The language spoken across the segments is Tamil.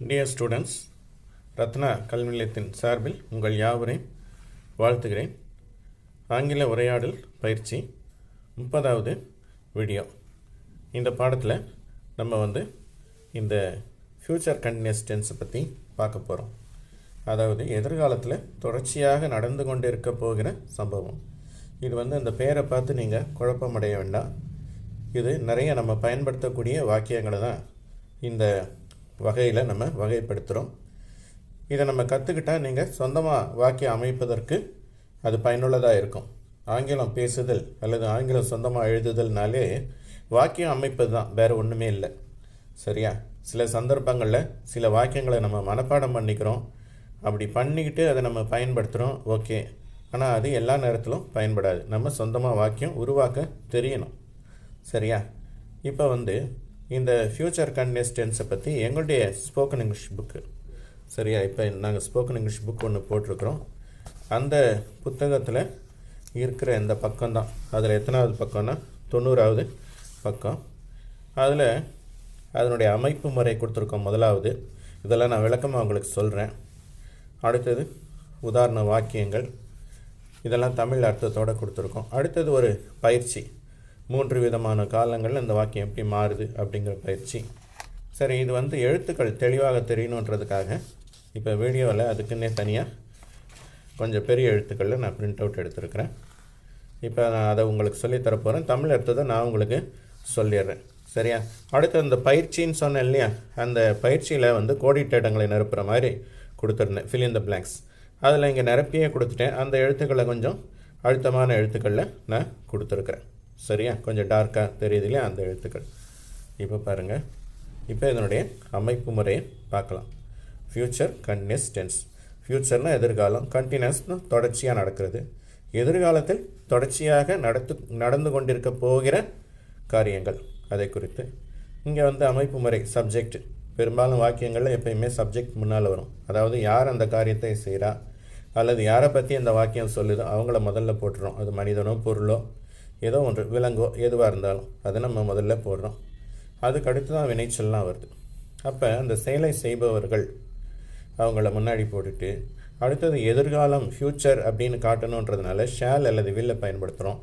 டியர் ஸ்டூடெண்ட்ஸ் ரத்னா கல்வி நிலையத்தின் சார்பில் உங்கள் யாவரையும் வாழ்த்துகிறேன். ஆங்கில உரையாடல் பயிற்சி முப்பதாவது வீடியோ. இந்த பாடத்தில் நம்ம வந்து இந்த ஃப்யூச்சர் கண்டினியூஸ் டென்ஸை பற்றி பார்க்க போகிறோம் அதாவது எதிர்காலத்தில் தொடர்ச்சியாக நடந்து கொண்டு இருக்க போகிற சம்பவம். இது வந்து அந்த பேரை பார்த்து நீங்கள் குழப்பமடைய வேண்டாம். இது நிறைய நம்ம பயன்படுத்தக்கூடிய வாக்கியங்களை தான் இந்த வகையில் நம்ம வகைப்படுத்துகிறோம் இதை நம்ம கற்றுக்கிட்டால் நீங்கள் சொந்தமாக வாக்கியம் அமைப்பதற்கு அது பயனுள்ளதாக இருக்கும். ஆங்கிலம் பேசுதல் அல்லது ஆங்கிலம் சொந்தமாக எழுதுதல்னாலே வாக்கியம் அமைப்பது தான் வேறு ஒன்றுமே இல்லை. சரியா? சில சந்தர்ப்பங்களில் சில வாக்கியங்களை நம்ம மனப்பாடம் பண்ணிக்கிறோம். அப்படி பண்ணிக்கிட்டு அதை நம்ம பயன்படுத்துகிறோம் ஓகே. ஆனால் அது எல்லா நேரத்திலும் பயன்படாது. நம்ம சொந்தமாக வாக்கியம் உருவாக்க தெரியணும். சரியா? இப்போ வந்து இந்த ஃப்யூச்சர் கண்டினியூஸ் டென்ஸை பற்றி எங்களுடைய ஸ்போக்கன் இங்கிலீஷ் புக்கு சரியா? இப்போ நாங்கள் ஸ்போக்கன் இங்கிலீஷ் புக் ஒன்று போட்டிருக்கிறோம். அந்த புத்தகத்தில் இருக்கிற இந்த பக்கம்தான். அதில் எத்தனாவது பக்கம்னா தொண்ணூறாவது பக்கம். அதில் அதனுடைய அமைப்பு முறை கொடுத்துருக்கோம் முதலாவது. இதெல்லாம் நான் விளக்கமாக உங்களுக்கு சொல்கிறேன் அடுத்தது உதாரண வாக்கியங்கள். இதெல்லாம் தமிழ் அர்த்தத்தோடு கொடுத்துருக்கோம். அடுத்தது ஒரு பயிற்சி. மூன்று விதமான காலங்களில் இந்த வாக்கியம் எப்படி மாறுது அப்படிங்கிற பயிற்சி. சரி இது வந்து எழுத்துக்கள் தெளிவாக தெரியணுன்றதுக்காக இப்போ வீடியோவில் அதுக்குன்னே தனியாக கொஞ்சம் பெரிய எழுத்துக்களில் நான் பிரிண்ட் அவுட் எடுத்துருக்கிறேன். இப்போ நான் அதை உங்களுக்கு சொல்லித் தரப் போகிறேன் தமிழ் எடுத்ததை நான் உங்களுக்கு சொல்லிடுறேன். சரியா? அடுத்து அந்த பயிற்சின்னு சொன்னேன் இல்லையா? அந்த பயிற்சியில் வந்து கோடிட்ட இடங்களை நிரப்புற மாதிரி கொடுத்துருந்தேன். ஃபில் இன் த பிளாங்க்ஸ் அதில் இங்கே நிரப்பியே கொடுத்துட்டேன். அந்த எழுத்துக்களை கொஞ்சம் அழுத்தமான எழுத்துக்களில் நான் கொடுத்துருக்குறேன். சரியா? கொஞ்சம் டார்க்காக தெரியுது இல்லையா அந்த எழுத்துக்கள். இப்போ பாருங்கள் இப்போ இதனுடைய அமைப்பு முறையை பார்க்கலாம். ஃப்யூச்சர் கண்டினியூஸ் டென்ஸ் ஃப்யூச்சர்னா எதிர்காலம் கண்டினியூஸ்னு தொடர்ச்சியாக நடக்கிறது. எதிர்காலத்தில் தொடர்ச்சியாக நடத்து நடந்து கொண்டிருக்க போகிற காரியங்கள். அதை குறித்து. இங்கே வந்து அமைப்பு முறை சப்ஜெக்ட் பெரும்பாலும் வாக்கியங்களில் எப்பயுமே சப்ஜெக்ட் முன்னால் வரும். அதாவது யார் அந்த காரியத்தை செய்கிறா அல்லது யாரை பற்றி அந்த வாக்கியம் சொல்லுதோ அவங்கள முதல்ல போட்டுறோம். அது மனிதனோ பொருளோ ஏதோ ஒன்று விலங்கோ எதுவாக இருந்தாலும் அதை நம்ம முதல்ல போடுறோம். அதுக்கு அடுத்து தான் வினைச்சொல்லாம் வருது. அப்போ அந்த செயலை செய்பவர்கள் அவங்கள முன்னாடி போட்டுட்டு அடுத்தது எதிர்காலம் ஃப்யூச்சர் அப்படின்னு காட்டணுன்றதுனால ஷேல் அல்லது வில்ல பயன்படுத்துகிறோம்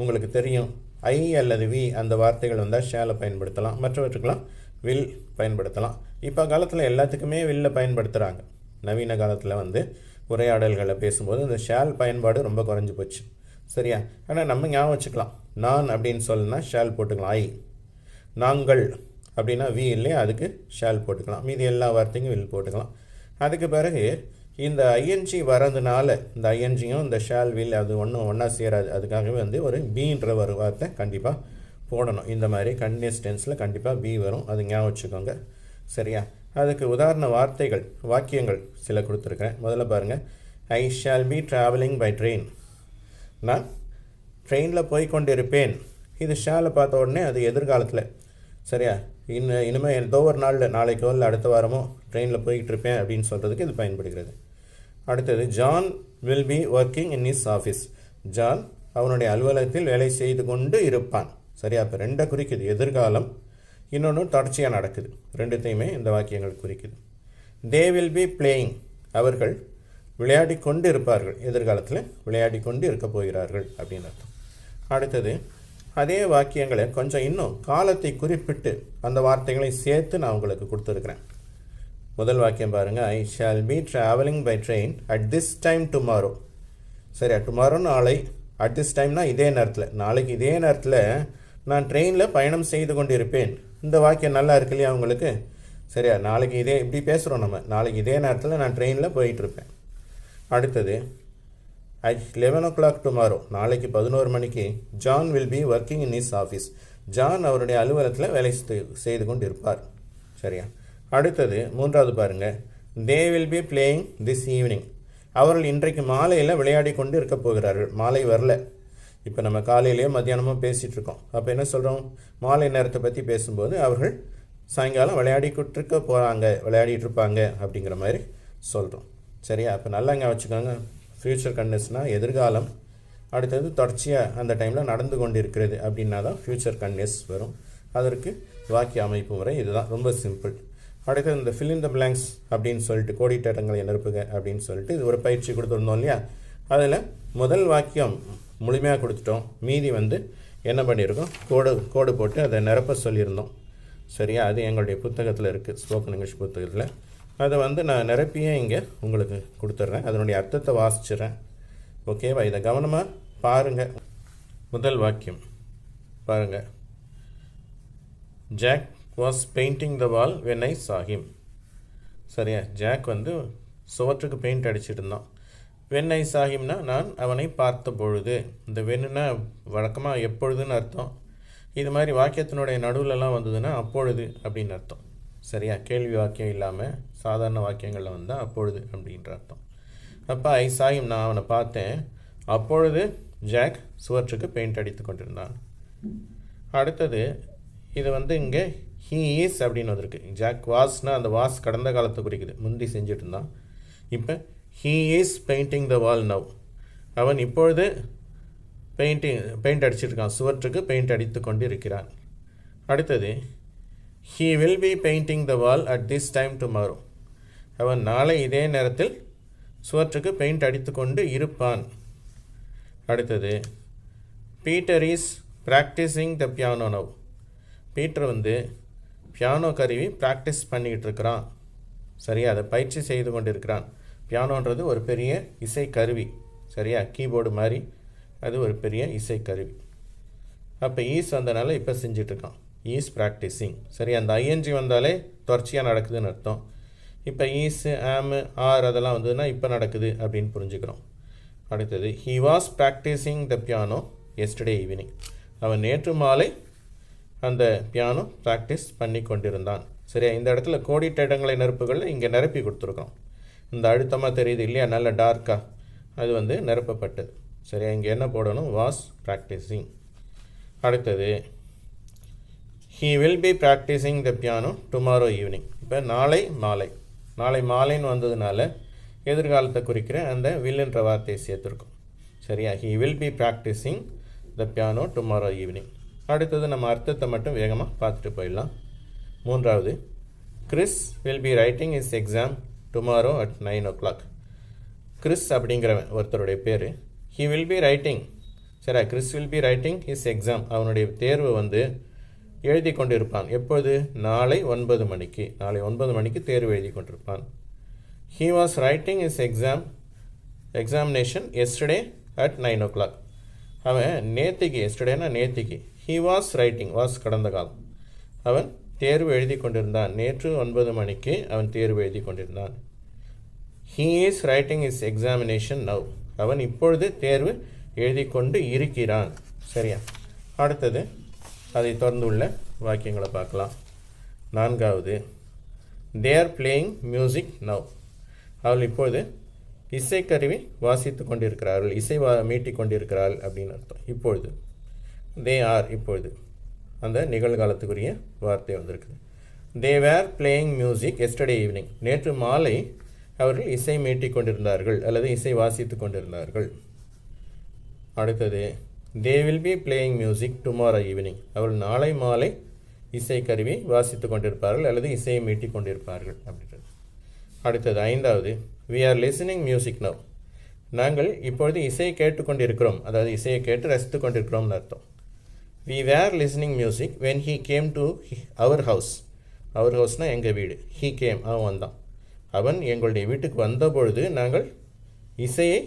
உங்களுக்கு தெரியும் ஐ அல்லது வி அந்த வார்த்தைகள் வந்தால் ஷேலை பயன்படுத்தலாம். மற்றவற்றுக்கெல்லாம் வில் பயன்படுத்தலாம். இப்போ காலத்தில் எல்லாத்துக்குமே வில்ல பயன்படுத்துகிறாங்க நவீன காலத்தில் வந்து உரையாடல்களை பேசும்போது இந்த ஷேல் பயன்பாடு ரொம்ப குறைஞ்சி போச்சு. சரியா? ஆனால் நம்ம ஞாபகம் வச்சுக்கலாம். நான் அப்படின்னு சொல்லுனா ஷேல் போட்டுக்கலாம். ஐ நாங்கள் அப்படின்னா வி இல்லையா? அதுக்கு ஷால் போட்டுக்கலாம். மீதி எல்லா வார்த்தையும் வில் போட்டுக்கலாம். அதுக்கு பிறகு இந்த ஐஎன்ஜி வரதுனால இந்த ஐஎன்ஜியும் இந்த ஷால் வில் அது ஒன்றும் ஒன்றா சேராது. அதுக்காகவே வந்து ஒரு பீன்ற ஒரு வார்த்தை கண்டிப்பாக போடணும். இந்த மாதிரி கண்டினியூஸ் டென்ஸில் கண்டிப்பாக பி வரும். அது ஞாபகம் வச்சுக்கோங்க. சரியா? அதுக்கு உதாரண வார்த்தைகள் வாக்கியங்கள் சில கொடுத்துருக்கேன் முதல்ல பாருங்கள் I shall be travelling by train நான் ட்ரெயினில் போய் கொண்டிருப்பேன் இது ஷாலை பார்த்த உடனே அது எதிர்காலத்தில். சரியா? இன்னும் இனிமேல் ஏதோ ஒரு நாளில் நாளைக்கோ இல்லை அடுத்த வாரமோ ட்ரெயினில் போய்கிட்டு இருப்பேன் அப்படின்னு சொல்கிறதுக்கு இது பயன்படுகிறது. அடுத்தது John will be working in his office John அவனுடைய அலுவலகத்தில் வேலை செய்து கொண்டு இருப்பான். சரியா? இப்போ ரெண்டை குறிக்குது. எதிர்காலம் இன்னொன்று தொடர்ச்சியாக நடக்குது. ரெண்டுத்தையுமே இந்த வாக்கியங்கள் குறிக்குது. தே வில் பி பிளேயிங் அவர்கள் விளையாடி கொண்டு இருப்பார்கள் எதிர்காலத்தில் விளையாடி கொண்டு இருக்க போகிறார்கள் அப்படின்னு அர்த்தம். அடுத்தது அதே வாக்கியங்களை கொஞ்சம் இன்னும் காலத்தை குறிப்பிட்டு அந்த வார்த்தைகளை சேர்த்து நான் உங்களுக்கு கொடுத்துருக்குறேன். முதல் வாக்கியம் பாருங்கள் I shall be travelling by train at this time tomorrow சரியா? டுமாரோ நாளை அட் திஸ் டைம்னா இதே நேரத்தில். நாளைக்கு இதே நேரத்தில் நான் ட்ரெயினில் பயணம் செய்து கொண்டு இருப்பேன் இந்த வாக்கியம் நல்லா இருக்கு இல்லையா உங்களுக்கு? சரியா? நாளைக்கு இதே இப்படி பேசுகிறோம் நம்ம. நாளைக்கு இதே நேரத்தில் நான் ட்ரெயினில் போயிட்டுருப்பேன் அடுத்தது at eleven o'clock tomorrow நாளைக்கு பதினோரு மணிக்கு John will be working in his office John அவருடைய அலுவலகத்தில் வேலை செய்து கொண்டு இருப்பார் சரியா? அடுத்தது மூன்றாவது பாருங்கள் they will be playing this evening அவர்கள் இன்றைக்கு மாலையில் விளையாடி கொண்டு இருக்க போகிறார்கள். மாலை வரல. இப்போ நம்ம காலையிலேயே மத்தியானமும் பேசிகிட்டு இருக்கோம். அப்போ என்ன சொல்கிறோம் மாலை நேரத்தை பற்றி பேசும்போது அவர்கள் சாயங்காலம் விளையாடிக்கிட்டு இருக்க போகிறாங்க விளையாடிட்டு இருப்பாங்க அப்படிங்கிற மாதிரி சொல்கிறோம் சரியா? அப்போ நல்லாங்க வச்சுக்கோங்க. ஃப்யூச்சர் கன்னெஸ்னால் எதிர்காலம். அடுத்தது தொடர்ச்சியாக அந்த டைமில் நடந்து கொண்டு இருக்கிறது அப்படின்னா தான் ஃப்யூச்சர் கன்னெஸ் வரும். அதற்கு வாக்கிய அமைப்பு முறை இதுதான். ரொம்ப சிம்பிள் அடுத்து இந்த ஃபில் இன் த blanks அப்படின்னு சொல்லிட்டு கோடிட்டங்களை நிரப்புக அப்படின்னு சொல்லிட்டு இது ஒரு பயிற்சி கொடுத்துருந்தோம் இல்லையா? அதில் முதல் வாக்கியம் முழுமையாக கொடுத்துட்டோம். மீதி வந்து என்ன பண்ணியிருக்கோம்? கோடு கோடு போட்டு அதை நிரப்ப சொல்லியிருந்தோம். சரியா? அது எங்களுடைய புத்தகத்தில் இருக்குது ஸ்போக்கன் இங்கிலீஷ் புத்தகத்தில். அதை வந்து நான் நிரப்பியே இங்கே உங்களுக்கு கொடுத்துட்றேன். அதனுடைய அர்த்தத்தை வாசிச்சிடுறேன். ஓகேவா இதை கவனமாக பாருங்கள் முதல் வாக்கியம். பாருங்கள் Jack was painting the wall when I சாஹிம் சரியா? ஜாக் வந்து சுவற்றுக்கு பெயிண்ட் அடிச்சிட்டு இருந்தான். வென் ஐ சாஹிம்னா நான் அவனை பார்த்த பொழுது இந்த வெண்ணுனா வழக்கமாக எப்பொழுதுன்னு அர்த்தம். இது மாதிரி வாக்கியத்தினுடைய நடுவுலலாம் வந்ததுன்னா அப்பொழுது அப்படின்னு அர்த்தம். சரியா? கேள்வி வாக்கியம் இல்லாமல் சாதாரண வாக்கியங்களில் வந்தால் அப்பொழுது அப்படின்ற அர்த்தம். அப்போ ஐ சாஹிம் நான் அவனை பார்த்தேன். அப்பொழுது ஜாக் சுவற்றுக்கு பெயிண்ட் அடித்து கொண்டிருந்தான். அடுத்தது இது வந்து இங்கே ஹீ இஸ் அப்படின்னு வந்திருக்கு ஜாக் வாஸ்னால் அந்த வாஸ் கடந்த காலத்தை குறிக்குது. முந்தி செஞ்சுட்டு இருந்தான். இப்போ he is painting the wall now அவன் இப்பொழுது பெயிண்டிங் பெயிண்ட் அடிச்சிருக்கான் சுவற்றுக்கு பெயிண்ட் அடித்து கொண்டு இருக்கிறான் அடுத்தது he will be painting the wall at this time tomorrow அவன் நாளை இதே நேரத்தில் சுவற்றுக்கு பெயிண்ட் அடித்து கொண்டு இருப்பான். அடுத்தது Peter is practising the piano now Peter வந்து பியானோ கருவி ப்ராக்டிஸ் பண்ணிக்கிட்டு இருக்கிறான் சரியா? அதை பயிற்சி செய்து கொண்டிருக்கிறான். பியானோன்றது ஒரு பெரிய இசை கருவி. சரியா? கீபோர்டு மாதிரி அது ஒரு பெரிய இசை கருவி. அப்போ ஈஸ் வந்தனால இப்போ செஞ்சிட்ருக்கான் ஈஸ் ப்ராக்டிஸிங். சரி அந்த ஐஎன்ஜி வந்தாலே தொடர்ச்சியாக நடக்குதுன்னு அர்த்தம். இப்போ ஈஸு ஆமு ஆர் அதெல்லாம் வந்ததுன்னா இப்போ நடக்குது அப்படின்னு புரிஞ்சுக்கிறோம். அடுத்தது he was practising the piano yesterday evening அவன் நேற்று மாலை அந்த பியானோ ப்ராக்டிஸ் பண்ணி கொண்டிருந்தான். சரியா? இந்த இடத்துல கோடிட்ட இடங்களை நிரப்புகளில் இங்கே நிரப்பி கொடுத்துருக்கோம். இந்த அழுத்தமாக தெரியுது இல்லையா? நல்ல டார்க்காக அது வந்து நிரப்பப்பட்டது. சரியா? இங்கே என்ன போடணும்? வாஸ் ப்ராக்டிஸிங் அடுத்தது he will be practising the piano tomorrow evening இப்போ நாளை மாலை. நாளை மாலைன்னு வந்ததுனால எதிர்காலத்தை குறிக்கிற அந்த வில்லுன்ற வார்த்தையை சேர்த்துருக்கோம். சரியா? He will be practising the piano tomorrow evening அடுத்தது நம்ம அர்த்தத்தை மட்டும் வேகமாக பார்த்துட்டு போயிடலாம். மூன்றாவது Chris will be writing his exam tomorrow at nine o'clock Chris அப்படிங்கிறவன் ஒருத்தருடைய பேர். ஹி வில் பி ரைட்டிங் சரி Chris will be writing his exam அவனுடைய தேர்வு வந்து எழுதி கொண்டிருப்பான் எப்போது? நாளை ஒன்பது மணிக்கு. நாளை ஒன்பது மணிக்கு தேர்வு எழுதி கொண்டிருப்பான். He was writing his exam examination yesterday at nine o'clock அவன் நேத்திக்கு எஸ்டர்டேனா நேத்திக்கு ஹீ வாஸ் ரைட்டிங் வாஸ் கடந்த காலம். அவன் தேர்வு எழுதி கொண்டிருந்தான். நேற்று ஒன்பது மணிக்கு அவன் தேர்வு எழுதி கொண்டிருந்தான். He is writing his examination now அவன் இப்பொழுது தேர்வு எழுதி கொண்டு இருக்கிறான். சரியா? அடுத்தது அதை தொடர்ந்துள்ள வாக்கியங்களை பார்க்கலாம். நான்காவது தேர் பிளேயிங் மியூசிக் நவ் அவள் இப்பொழுது இசைக்கருவி வாசித்து கொண்டிருக்கிறார்கள் இசை வா மீட்டிக் கொண்டிருக்கிறாள் அப்படின்னு அர்த்தம். இப்பொழுது தே ஆர் இப்பொழுது அந்த நிகழ்காலத்துக்குரிய வார்த்தை வந்திருக்குது. They were playing music yesterday evening நேற்று மாலை அவர்கள் இசை மீட்டிக் கொண்டிருந்தார்கள் அல்லது இசை வாசித்து கொண்டிருந்தார்கள். அடுத்தது they will be playing music tomorrow evening அவர்கள் நாளை மாலை இசை கருவி வாசித்து கொண்டிருப்பார்கள் அல்லது இசையை மீட்டிக் கொண்டிருப்பார்கள் அப்படின்றது. அடுத்தது ஐந்தாவது we are listening music now நாங்கள் இப்பொழுது இசையை கேட்டுக்கொண்டிருக்கிறோம் அதாவது இசையை கேட்டு ரசித்து கொண்டிருக்கிறோம்னு அர்த்தம். We were listening music when he came to our house our ஹவுஸ்னால் எங்கள் வீடு? ஹீ கேம் அவன் வந்தான். அவன் எங்களுடைய வீட்டுக்கு வந்தபொழுது நாங்கள் இசையை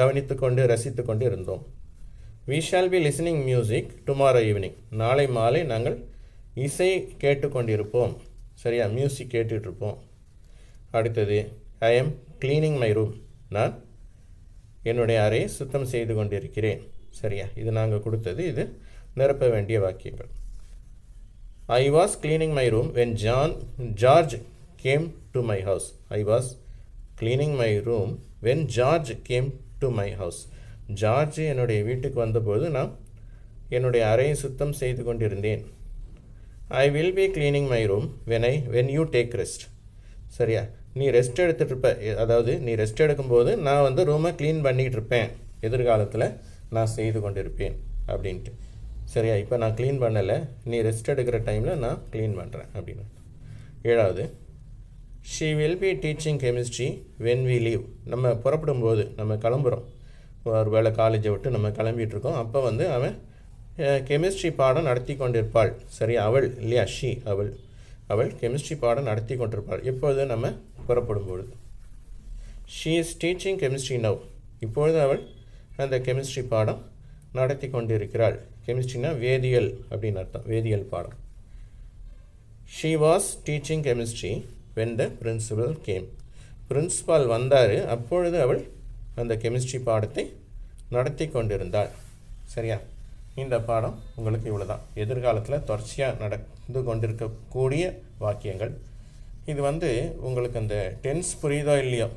கவனித்து கொண்டு ரசித்து கொண்டு இருந்தோம். We shall be listening music tomorrow evening நாளை மாலை நாங்கள் இசை கேட்டுக்கொண்டிருப்போம். சரியா? மியூசிக் கேட்டுட்ருப்போம் அடுத்தது I am cleaning my room நான் என்னுடைய அறையை சுத்தம் செய்து கொண்டிருக்கிறேன். சரியா? இது நாங்கள் கொடுத்தது. இது நிரப்ப வேண்டிய வாக்கியங்கள். I was cleaning my room when John George came to my house I was cleaning my room when George came to my house George என்னுடைய வீட்டுக்கு வந்தபோது நான் என்னுடைய அறையை சுத்தம் செய்து கொண்டிருந்தேன். I will be cleaning my room when I when you take rest சரியா? நீ ரெஸ்ட் எடுத்துகிட்டு இருப்ப எ- அதாவது நீ ரெஸ்ட் எடுக்கும்போது நான் வந்து ரூமை க்ளீன் பண்ணிகிட்டு இருப்பேன் எதிர்காலத்தில் நான் செய்து கொண்டிருப்பேன் அப்படின்ட்டு. சரியா? இப்போ நான் க்ளீன் பண்ணலை. நீ ரெஸ்ட் எடுக்கிற டைமில் நான் க்ளீன் பண்ணுறேன் அப்படின்னு. ஏழாவது she will be teaching chemistry when we leave நம்ம புறப்படும் போது நம்ம கிளம்புறோம். ஒரு வேளை காலேஜை விட்டு நம்ம கிளம்பிட்டு இருக்கோம் அப்போ வந்து அவன் கெமிஸ்ட்ரி பாடம் நடத்தி கொண்டிருப்பாள். சரி அவள் இல்லையா? ஷி அவள். அவள் கெமிஸ்ட்ரி பாடம் நடத்தி கொண்டிருப்பாள். இப்பொழுது நம்ம புறப்படும் பொழுது. She is teaching chemistry now இப்பொழுது அவள் அந்த கெமிஸ்ட்ரி பாடம் நடத்தி கொண்டிருக்கிறாள். கெமிஸ்ட்ரினா வேதியியல் அப்படின்னு அர்த்தம். வேதியியல் பாடம். She was teaching chemistry when the principal came principal வந்தார். அப்பொழுது அவள் அந்த கெமிஸ்ட்ரி பாடத்தை நடத்தி கொண்டிருந்தாள். சரியா? இந்த பாடம் உங்களுக்கு இவ்வளோதான் எதிர்காலத்தில் தொடர்ச்சியாக நடந்து கொண்டிருக்கக்கூடிய வாக்கியங்கள். இது வந்து உங்களுக்கு அந்த டென்ஸ் புரியுதோ இல்லையோ?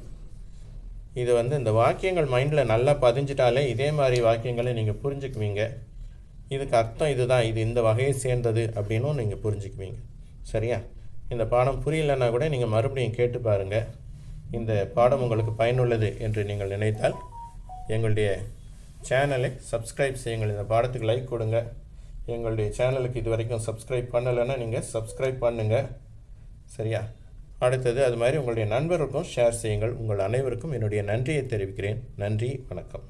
இது வந்து இந்த வாக்கியங்கள் மைண்டில் நல்லா பதிஞ்சிட்டாலே இதே மாதிரி வாக்கியங்களை நீங்கள் புரிஞ்சுக்குவீங்க. இதுக்கு அர்த்தம் இதுதான். இது இந்த வகையை சேர்ந்தது அப்படின்னும் நீங்கள் புரிஞ்சுக்குவீங்க. சரியா? இந்த பாடம் புரியலன்னா கூட நீங்கள் மறுபடியும் கேட்டு பாருங்கள் இந்த பாடம் உங்களுக்கு பயனுள்ளது என்று நீங்கள் நினைத்தால் எங்களுடைய சேனலை சப்ஸ்கிரைப் செய்யுங்கள். இந்த பாடத்துக்கு லைக் கொடுங்க. எங்களுடைய சேனலுக்கு இது வரைக்கும் சப்ஸ்கிரைப் பண்ணலைன்னா நீங்கள் சப்ஸ்கிரைப் பண்ணுங்கள் சரியா? அடுத்தது அது மாதிரி உங்களுடைய நண்பருக்கும் ஷேர் செய்யுங்கள். உங்கள் அனைவருக்கும் என்னுடைய நன்றியை தெரிவிக்கிறேன். நன்றி வணக்கம்.